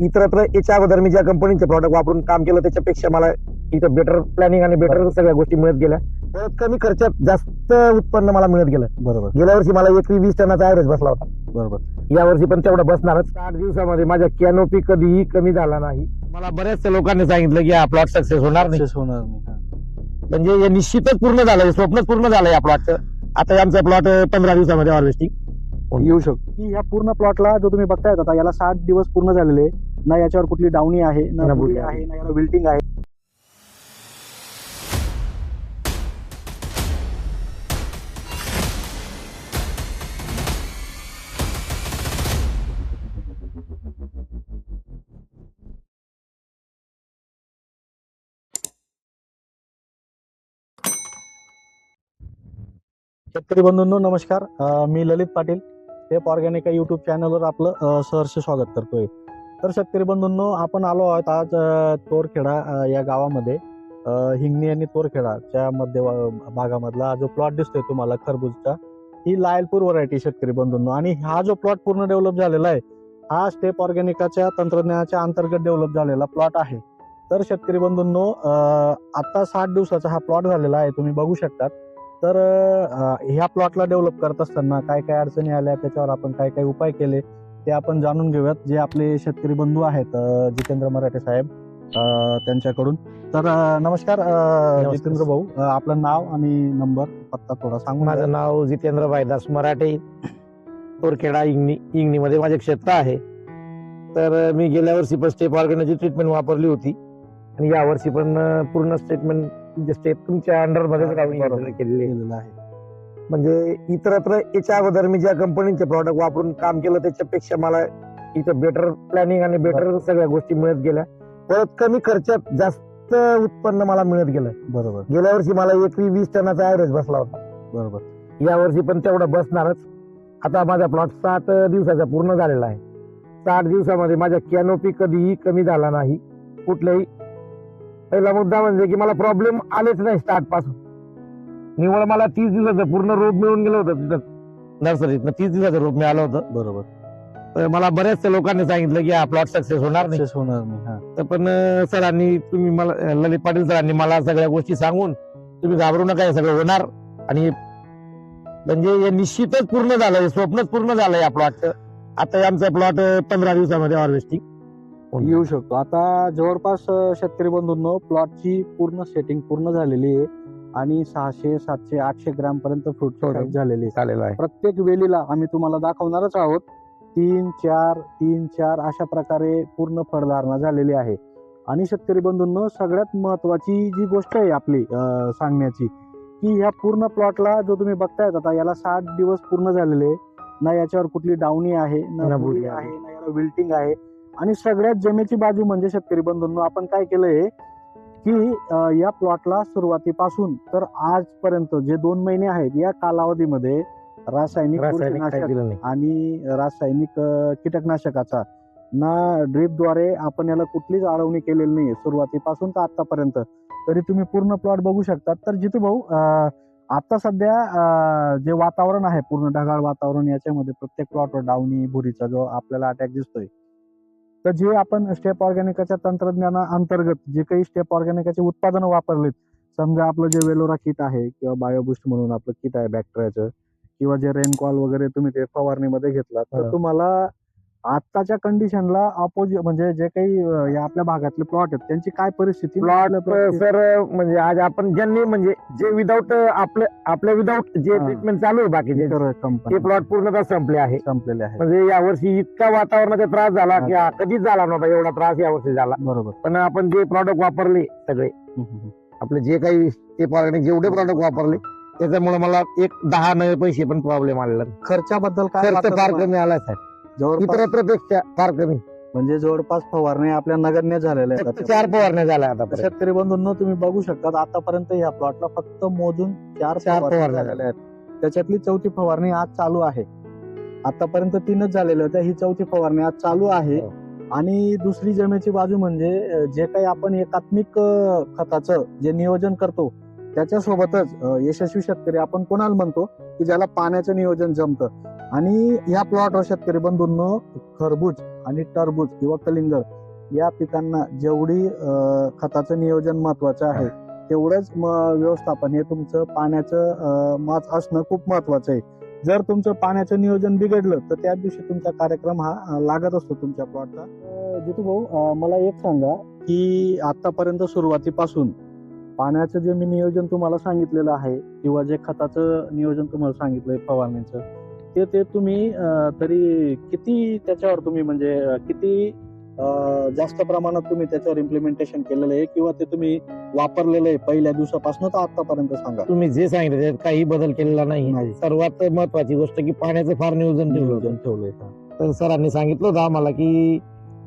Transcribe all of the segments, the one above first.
इतरत्र याच्या अगोदर मी ज्या कंपनीचे प्रॉडक्ट वापरून काम केलं त्याच्यापेक्षा मला इथं बेटर प्लॅनिंग आणि बेटर सगळ्या गोष्टी मिळत गेल्या. परत कमी खर्चात जास्त उत्पन्न मला मिळत गेलं. बरोबर. गेल्या वर्षी मला एकरी वीस टनाचा ऍव्हरेज बसला होता. बरोबर. या वर्षी पण तेवढा बसणारच. आठ दिवसामध्ये माझ्या कॅनोपी कधीही कमी झाला नाही. मला बऱ्याचशा लोकांनी सांगितलं की हा प्लॉट सक्सेस होणार नाही. होणार नाही. म्हणजे हे निश्चितच पूर्ण झालंय स्वप्नच पूर्ण झालंय या प्लॉटचं आता आमचा प्लॉट पंधरा दिवसामध्ये हार्वेस्टिंग येऊ शकतो. की ह्या पूर्ण प्लॉटला जो तुम्ही बघतायत आता याला साठ दिवस पूर्ण झालेले. ना याच्यावर कुठली डावणी आहे ना बुरी आहे. ना याला विल्टिंग आहे. शेतकरी बंधूंनो नमस्कार. मी ललित पाटील. टेप ऑर्गॅनिक युट्यूब चॅनलवर आपलं सहर्ष स्वागत करतोय. तर शेतकरी बंधूंनो आपण आलो आहोत आज तोरखेडा या गावामध्ये. हिंगणी आणि तोरखेडाच्या मध्य भागामधला जो प्लॉट दिसतोय तुम्हाला खरबूजचा ही लायलपूर व्हरायटी शेतकरी बंधूंनो. आणि हा जो प्लॉट पूर्ण डेव्हलप झालेला आहे हा स्टेप ऑर्गॅनिकाच्या तंत्रज्ञानाच्या अंतर्गत डेव्हलप झालेला प्लॉट आहे. तर शेतकरी बंधूंनो आत्ता आता साठ दिवसाचा हा प्लॉट झालेला आहे तुम्ही बघू शकतात. तर ह्या प्लॉटला डेव्हलप करत असताना काय काय अडचणी आल्या त्याच्यावर आपण काय काय उपाय केले ते आपण जाणून घेऊयात जे आपले शेतकरी बंधू आहेत जितेंद्र मराठे साहेब त्यांच्याकडून तर नमस्कार. जितेंद्र भाऊ आपलं नाव आणि नंबर पत्ता थोडा सांगून माझं नाव जितेंद्र भाईदास मराठे तोरखेडा इंगणी इंगणीमध्ये माझे क्षेत्र आहे तर मी गेल्या वर्षी पण स्टेप ऑर्गॅनाची ट्रीटमेंट वापरली होती आणि या वर्षी पण पूर्ण स्टेटमेंट म्हणजे स्टेप तुमच्या अंडर मध्येच राहून बरोबर. केलेली आहे. म्हणजे इतरत्र याच्या अगोदर मी ज्या कंपनीचे प्रॉडक्ट वापरून काम केलं त्याच्यापेक्षा मला इथं बेटर प्लॅनिंग आणि बेटर सगळ्या गोष्टी मिळत गेल्या. परत कमी खर्चात जास्त उत्पन्न मला मिळत गेलं. बरोबर. गेल्या वर्षी मला एकरी वीस टनाचा ऍव्हरेज बसला होता. बरोबर. या वर्षी पण तेवढा बसणारच. आता माझा प्लॉट सात दिवसाचा पूर्ण झालेला आहे. साठ दिवसामध्ये माझ्या कॅनोपी कधीही कमी झाला नाही. कुठल्याही पहिला मुद्दा म्हणजे की मला प्रॉब्लेम आलेच नाही स्टार्टपासून निवळ मला तीस दिवसाचं पूर्ण रोप मिळून गेलं होतं तिथं. नर्सरीत तीस दिवसाचं रोप मिळालं होतं. बरोबर. तर मला बऱ्याचशा लोकांनी सांगितलं की हा प्लॉट सक्सेस होणार नाही. होणार नाही हा. तर पण सरांनी तुम्ही मला ललित पाटील सरांनी मला सगळ्या गोष्टी सांगून तुम्ही घाबरू नका हे सगळं होणार. आणि म्हणजे हे निश्चितच पूर्ण झालंय स्वप्नच पूर्ण झालंय या प्लॉटचं आता हे आमचा प्लॉट पंधरा दिवसामध्ये हार्वेस्टिंग येऊ शकतो. आता जवळपास शेतकरी बंधूंनो प्लॉटची पूर्ण सेटिंग पूर्ण झालेली आहे. आणि सहाशे सातशे आठशे ग्रॅम पर्यंत फ्रूट Product. झालेली आहे झालेलं आहे प्रत्येक वेलीला आम्ही तुम्हाला दाखवणारच आहोत तीन चार तीन चार अशा प्रकारे पूर्ण फळधारणा झालेली आहे आणि शेतकरी बंधूंनो सगळ्यात महत्वाची जी गोष्ट आहे आपली सांगण्याची की ह्या पूर्ण प्लॉटला जो तुम्ही बघतायत आता याला साठ दिवस पूर्ण झालेले. ना याच्यावर कुठली डावणी आहे ना आहे. आहे ना याला विल्टिंग आहे आणि सगळ्यात जमेची बाजू म्हणजे शेतकरी बंधूंनो आपण काय केलंय की या प्लॉटला सुरुवातीपासून तर आजपर्यंत जे दोन महिने आहेत या कालावधीमध्ये रासायनिक नाही. आणि रासायनिक कीटकनाशकाचा ना ड्रीपद्वारे आपण याला कुठलीच आळवणी केलेली नाहीये सुरुवातीपासून तर आतापर्यंत. तरी तुम्ही पूर्ण प्लॉट बघू शकता तर जितू भाऊ आता सध्या जे वातावरण आहे पूर्ण ढगाळ वातावरण याच्यामध्ये प्रत्येक प्लॉटवर डावणी भुरीचा जो आपल्याला अटॅक दिसतोय तर जे आपण स्टेप ऑर्गॅनिकाच्या तंत्रज्ञाना अंतर्गत जे काही स्टेप ऑर्गॅनिकाचे उत्पादनं वापरलेत समजा आपलं जे वेलोरा किट आहे किंवा बायोबुस्ट म्हणून आपलं किट आहे बॅक्टेरियाचं किंवा जे रेनकॉल वगैरे तुम्ही ते फवारणीमध्ये घेतला तर. तुम्हाला आताच्या कंडिशनला अपोजिट म्हणजे जे काही या आपल्या भागातले प्लॉट आहेत त्यांची काय परिस्थिती? प्लॉट सर म्हणजे आज आपण ज्यांनी म्हणजे जे विदाऊट आपल्या आपल्या विदाऊट जे. ट्रीटमेंट चालू आहे बाकीचे ते प्लॉट पूर्णतः संपले आहे. संपलेले आहेत. म्हणजे यावर्षी इतका वातावरणाचा त्रास झाला की कधीच झाला नव्हता एवढा त्रास यावर्षी झाला. बरोबर. पण आपण जे प्रॉडक्ट वापरले सगळे. आपले जे काही ते ऑर्गॅनिक जेवढे प्रॉडक्ट वापरले त्याच्यामुळे मला एक दहा नवे पैसे पण प्रॉब्लेम आलेला. खर्चाबद्दल काय खर्च फार? कमी आला साहेब. जवळपास इतरत्रपेक्षा फार कमी. म्हणजे जवळपास फवारणी आपल्या नगण्य झालेल्या आहेत चार फवारण्या झाल्या आता शेतकरी बंधूंनो तुम्ही बघू शकता आतापर्यंत या प्लॉटला फक्त मोजून चार चार फवारण्या फवारण्या झालेल्या आहेत. त्याच्यातली चौथी फवारणी आज चालू आहे. आतापर्यंत तीनच झालेल्या होत्या ही चौथी फवारणी आज चालू आहे. हो. आणि दुसरी जमेची बाजू म्हणजे अं, जे काही आपण एकात्मिक अं, खताचं जे नियोजन करतो त्याच्यासोबतच अं, यशस्वी शेतकरी आपण कोणाला म्हणतो की ज्याला पाण्याचं नियोजन जमतं. आणि या प्लॉटवर शेतकरी बंधूंनो खरबूज आणि टरबूज किंवा कलिंगड या पिकांना जेवढी खताचं नियोजन महत्वाचं आहे तेवढंच व्यवस्थापन हे तुमचं पाण्याचं माच असणं खूप महत्वाचं आहे. जर तुमचं पाण्याचं नियोजन बिघडलं तर त्या दिवशी तुमचा कार्यक्रम हा लागत असतो तुमच्या प्लॉटचा. जितू भाऊ मला एक सांगा की आतापर्यंत सुरुवातीपासून पाण्याचं जे मी नियोजन तुम्हाला सांगितलेलं आहे किंवा जे खताचं नियोजन तुम्हाला सांगितलंय फवारणीचं ते ते तुम्ही तरी किती त्याच्यावर तुम्ही म्हणजे किती जास्त प्रमाणात तुम्ही त्याच्यावर इम्प्लिमेंटेशन केलेलं आहे किंवा ते तुम्ही वापरलेलं आहे पहिल्या दिवसापासून तर आतापर्यंत सांगा तुम्ही जे सांगितलं त्यात काही बदल केलेला नाही. सर्वात महत्वाची गोष्ट की पाण्याचं फार नियोजन ठेवलं ठेवलंय? तर सरांनी सांगितलं होतं आम्हाला की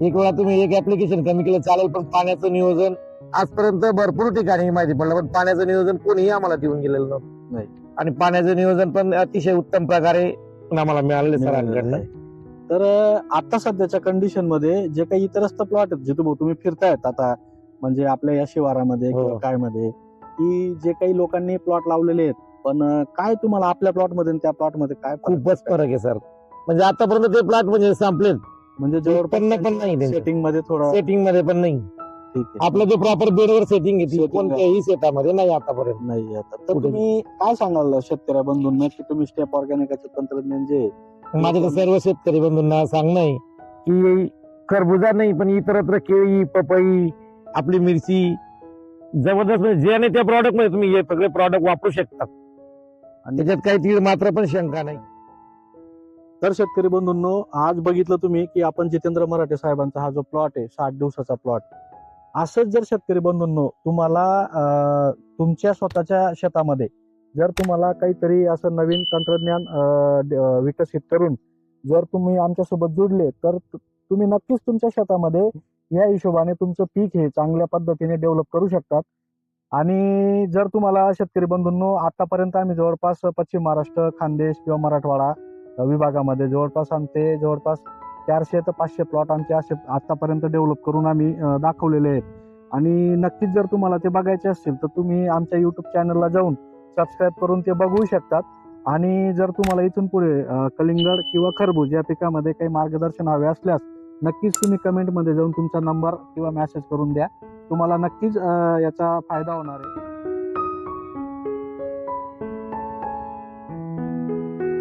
एक वेळा तुम्ही एक ऍप्लिकेशन कमी केलं चालेल पण पाण्याचं नियोजन आजपर्यंत भरपूर ठिकाणी माहिती पडलं पण पाण्याचं नियोजन कोणीही आम्हाला देऊन गेलेलं नव्हतं नाही. आणि पाण्याचं नियोजन पण अतिशय उत्तम प्रकारे आम्हाला मिळालेलं सरांकडनं तर आता सध्याच्या कंडिशनमध्ये जे काही इतरस्त प्लॉट आहेत जिथे भाऊ तुम्ही फिरतायत आता म्हणजे आपल्या या शिवारामध्ये हो. किंवा काय मध्ये की जे काही लोकांनी प्लॉट लावलेले आहेत पण काय तुम्हाला आपल्या प्लॉटमध्ये त्या प्लॉटमध्ये काय खूपच फरक आहे सर. म्हणजे आतापर्यंत ते प्लॉट म्हणजे संपलेत. म्हणजे उत्पन्न पण नाही. सेटिंगमध्ये थोडं सेटिंगमध्ये पण नाही. ठीक आहे. आपलं जे प्रॉपर बेडवर सेटिंग घेतली. Setting कोणत्याही शेतामध्ये नाही आतापर्यंत. नाही आता. तर कुठे? तुम्ही काय सांगाल शेतकऱ्या बंधूंना की तुम्ही स्टेप ऑर्गॅनिकाचे तंत्रज्ञान जे आहे, माझं तर सर्व शेतकरी बंधूंना सांगणं आहे की खरबुजा नाही पण इतरत्र केळी पपई आपली मिरची जबरदस्त म्हणजे जे नाही त्या प्रॉडक्टमध्ये तुम्ही हे सगळे प्रॉडक्ट वापरू शकता. आणि त्याच्यात काही तीळ मात्र पण शंका नाही. तर शेतकरी बंधूंनो आज बघितलं तुम्ही की आपण जितेंद्र मराठे साहेबांचा हा जो प्लॉट आहे साठ दिवसाचा प्लॉट असंच जर शेतकरी बंधूंनो तुम्हाला तुमच्या स्वतःच्या शेतामध्ये जर तुम्हाला काहीतरी असं नवीन तंत्रज्ञान विकसित करून जर तुम्ही आमच्यासोबत जुडले तर तुम्ही नक्कीच तुमच्या शेतामध्ये या हिशोबाने तुमचं पीक हे चांगल्या पद्धतीने डेव्हलप करू शकतात. आणि जर तुम्हाला शेतकरी बंधूंनो आतापर्यंत आम्ही जवळपास पश्चिम महाराष्ट्र खानदेश किंवा मराठवाडा विभागामध्ये जवळपास आमचे जवळपास चारशे ते पाचशे प्लॉट आमचे असे आतापर्यंत डेव्हलप करून आम्ही दाखवलेले आहेत. आणि नक्कीच जर तुम्हाला ते बघायचे असतील तर तुम्ही आमच्या युट्यूब चॅनलला जाऊन सबस्क्राईब करून ते बघू शकतात. आणि जर तुम्हाला इथून पुढे कलिंगड किंवा खरबूज या पिकामध्ये काही मार्गदर्शन हवे असल्यास नक्कीच तुम्ही कमेंटमध्ये जाऊन तुमचा नंबर किंवा मेसेज करून द्या. तुम्हाला नक्कीच याचा फायदा होणार आहे.